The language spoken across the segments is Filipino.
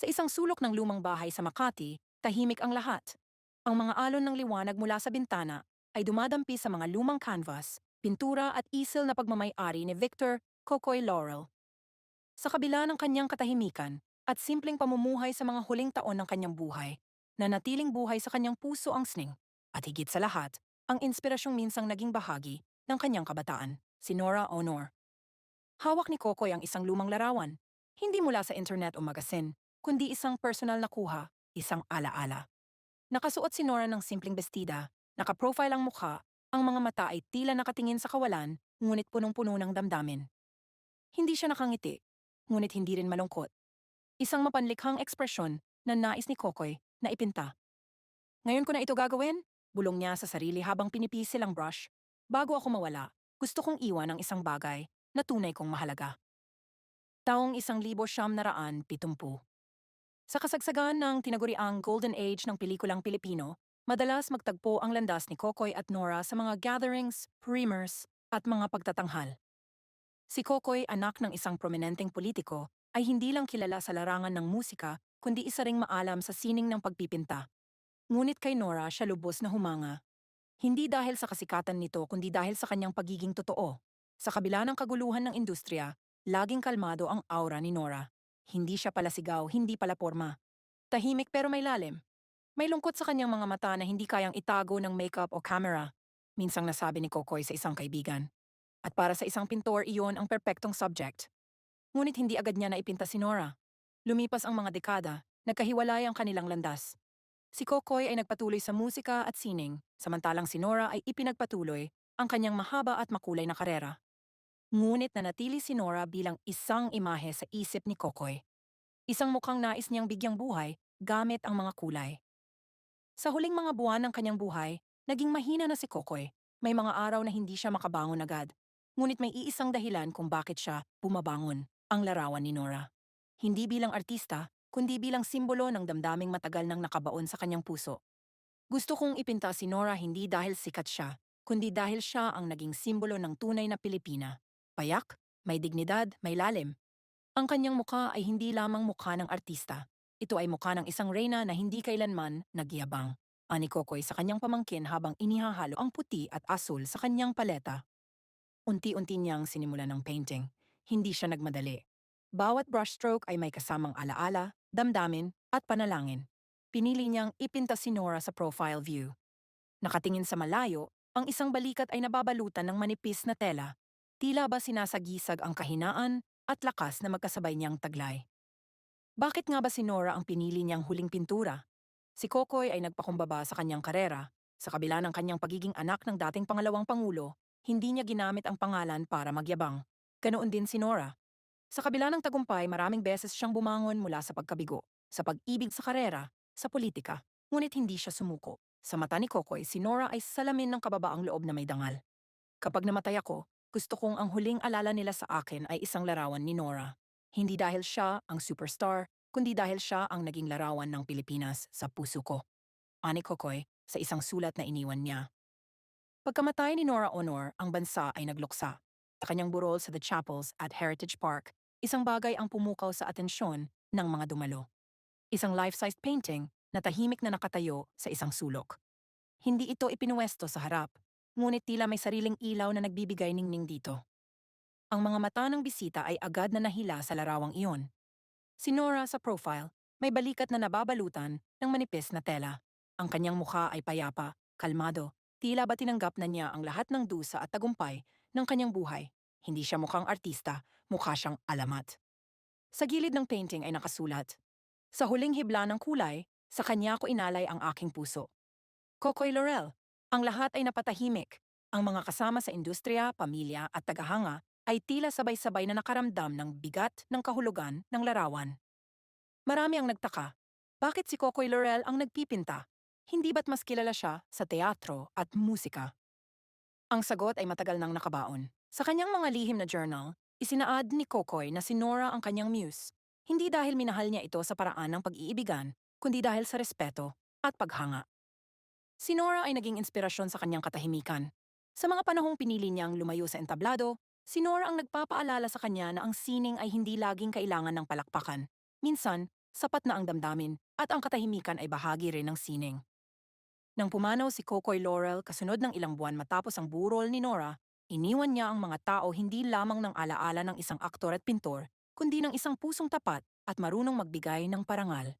Sa isang sulok ng lumang bahay sa Makati, tahimik ang lahat. Ang mga alon ng liwanag mula sa bintana ay dumadampi sa mga lumang canvas, pintura at easel na pagmamayari ni Victor Kokoy Laurel. Sa kabila ng kanyang katahimikan at simpleng pamumuhay sa mga huling taon ng kanyang buhay, nanatiling buhay sa kanyang puso ang sning. At higit sa lahat, ang inspirasyong minsang naging bahagi ng kanyang kabataan, si Nora Honor. Hawak ni Kokoy ang isang lumang larawan, hindi mula sa internet o magasin, kundi isang personal na kuha, isang alaala. Nakasuot si Nora ng simpleng bestida, nakaprofile ang mukha, ang mga mata ay tila nakatingin sa kawalan, ngunit punong-puno ng damdamin. Hindi siya nakangiti, ngunit hindi rin malungkot. Isang mapanlikhang ekspresyon na nais ni Kokoy na ipinta. Ngayon ko na ito gagawin, bulong niya sa sarili habang pinipisil ang brush. Bago ako mawala, gusto kong iwan ang isang bagay na tunay kong mahalaga. Taong isang libo siyam na raan pitumpu. Sa kasagsagan ng tinaguriang Golden Age ng pelikulang Pilipino, madalas magtagpo ang landas ni Kokoy at Nora sa mga gatherings, premiers, at mga pagtatanghal. Si Kokoy, anak ng isang prominenteng politiko, ay hindi lang kilala sa larangan ng musika, kundi isa ring maalam sa sining ng pagpipinta. Ngunit kay Nora siya lubos na humanga. Hindi dahil sa kasikatan nito kundi dahil sa kanyang pagiging totoo. Sa kabila ng kaguluhan ng industriya, laging kalmado ang aura ni Nora. Hindi siya pala sigaw, hindi pala porma. Tahimik pero may lalim. May lungkot sa kanyang mga mata na hindi kayang itago ng makeup o camera. Minsang nasabi ni Kokoy sa isang kaibigan. At para sa isang pintor, iyon ang perpektong subject. Ngunit hindi agad niya naipinta si Nora. Lumipas ang mga dekada, nagkahiwalay ang kanilang landas. Si Kokoy ay nagpatuloy sa musika at sining, samantalang si Nora ay ipinagpatuloy ang kanyang mahaba at makulay na karera. Ngunit nanatili si Nora bilang isang imahe sa isip ni Kokoy. Isang mukhang nais niyang bigyang buhay gamit ang mga kulay. Sa huling mga buwan ng kanyang buhay, naging mahina na si Kokoy. May mga araw na hindi siya makabangon agad. Ngunit may iisang dahilan kung bakit siya bumabangon, ang larawan ni Nora. Hindi bilang artista, kundi bilang simbolo ng damdaming matagal nang nakabaon sa kanyang puso. Gusto kong ipinta si Nora hindi dahil sikat siya, kundi dahil siya ang naging simbolo ng tunay na Pilipina. Payak, may dignidad, may lalim. Ang kanyang mukha ay hindi lamang mukha ng artista. Ito ay mukha ng isang reyna na hindi kailanman nagyabang. Ani Kokoy sa kanyang pamangkin habang inihahalo ang puti at asul sa kanyang paleta. Unti-unti niyang sinimulan ng painting. Hindi siya nagmadali. Bawat brushstroke ay may kasamang alaala, damdamin, at panalangin. Pinili niyang ipinta si Nora sa profile view. Nakatingin sa malayo, ang isang balikat ay nababalutan ng manipis na tela. Tila ba sinasagisag ang kahinaan at lakas na magkasabay niyang taglay. Bakit nga ba si Nora ang pinili niyang huling pintura? Si Kokoy ay nagpakumbaba sa kanyang karera. Sa kabila ng kanyang pagiging anak ng dating pangalawang pangulo, hindi niya ginamit ang pangalan para magyabang. Ganoon din si Nora. Sa kabila ng tagumpay, maraming beses siyang bumangon mula sa pagkabigo, sa pag-ibig sa karera, sa politika. Ngunit hindi siya sumuko. Sa mata ni Kokoy, si Nora ay salamin ng kababaang loob na may dangal. Kapag namatay ako, gusto kong ang huling alala nila sa akin ay isang larawan ni Nora. Hindi dahil siya ang superstar, kundi dahil siya ang naging larawan ng Pilipinas sa puso ko. Ani Kokoy sa isang sulat na iniwan niya. Pagkamatay ni Nora Honor, ang bansa ay nagluksa. Sa kanyang burol sa The Chapels at Heritage Park, isang bagay ang pumukaw sa atensyon ng mga dumalo. Isang life-sized painting na tahimik na nakatayo sa isang sulok. Hindi ito ipinuwesto sa harap, ngunit tila may sariling ilaw na nagbibigay ningning dito. Ang mga mata ng bisita ay agad na nahila sa larawang iyon. Si Nora sa profile, may balikat na nababalutan ng manipis na tela. Ang kanyang mukha ay payapa, kalmado, tila ba tinanggap na niya ang lahat ng dusa at tagumpay ng kanyang buhay. Hindi siya mukhang artista, mukha siyang alamat. Sa gilid ng painting ay nakasulat, Sa huling hibla ng kulay, sa kanya ko inalay ang aking puso. Kokoy Laurel, ang lahat ay napatahimik. Ang mga kasama sa industriya, pamilya at tagahanga ay tila sabay-sabay na nakaramdam ng bigat ng kahulugan ng larawan. Marami ang nagtaka. Bakit si Kokoy Laurel ang nagpipinta? Hindi ba't mas kilala siya sa teatro at musika? Ang sagot ay matagal nang nakabaon. Sa kanyang mga lihim na journal, isinaad ni Kokoy na si Nora ang kanyang muse. Hindi dahil minahal niya ito sa paraan ng pag-iibigan, kundi dahil sa respeto at paghanga. Si Nora ay naging inspirasyon sa kanyang katahimikan. Sa mga panahong pinili niyang lumayo sa entablado, si Nora ang nagpapaalala sa kanya na ang sining ay hindi laging kailangan ng palakpakan. Minsan, sapat na ang damdamin at ang katahimikan ay bahagi rin ng sining. Nang pumanaw si Kokoy Laurel kasunod ng ilang buwan matapos ang burol ni Nora, iniwan niya ang mga tao hindi lamang ng alaala ng isang aktor at pintor, kundi ng isang pusong tapat at marunong magbigay ng parangal.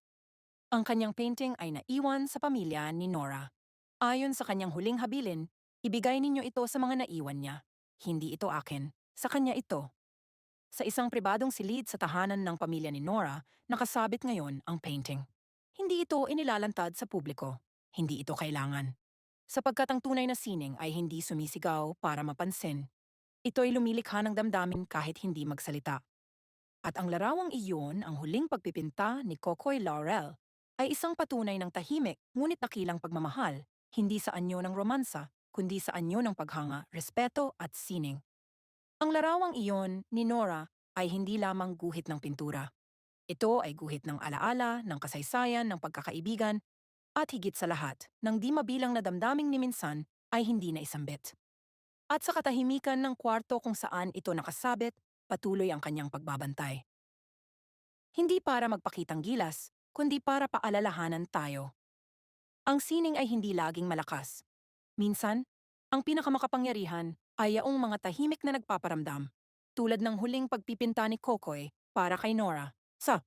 Ang kanyang painting ay naiwan sa pamilya ni Nora. Ayon sa kanyang huling habilin, ibigay ninyo ito sa mga naiwan niya. Hindi ito akin. Sa kanya ito. Sa isang pribadong silid sa tahanan ng pamilya ni Nora, nakasabit ngayon ang painting. Hindi ito inilalantad sa publiko. Hindi ito kailangan. Sapagkat ang tunay na sining ay hindi sumisigaw para mapansin. Ito'y lumilikha ng damdamin kahit hindi magsalita. At ang larawang iyon, ang huling pagpipinta ni Kokoy Laurel, ay isang patunay ng tahimik ngunit nakilang pagmamahal, hindi sa anyo ng romansa, kundi sa anyo ng paghanga, respeto at sining. Ang larawang iyon ni Nora ay hindi lamang guhit ng pintura. Ito ay guhit ng alaala, ng kasaysayan, ng pagkakaibigan, at higit sa lahat, ng di mabilang na damdaming ni minsan ay hindi na isambit. At sa katahimikan ng kwarto kung saan ito nakasabit, patuloy ang kanyang pagbabantay. Hindi para magpakitang gilas, kundi para paalalahanan tayo. Ang sining ay hindi laging malakas. Minsan, ang pinakamakapangyarihan ay yaong mga tahimik na nagpaparamdam, tulad ng huling pagpipinta ni Kokoy para kay Nora. Sa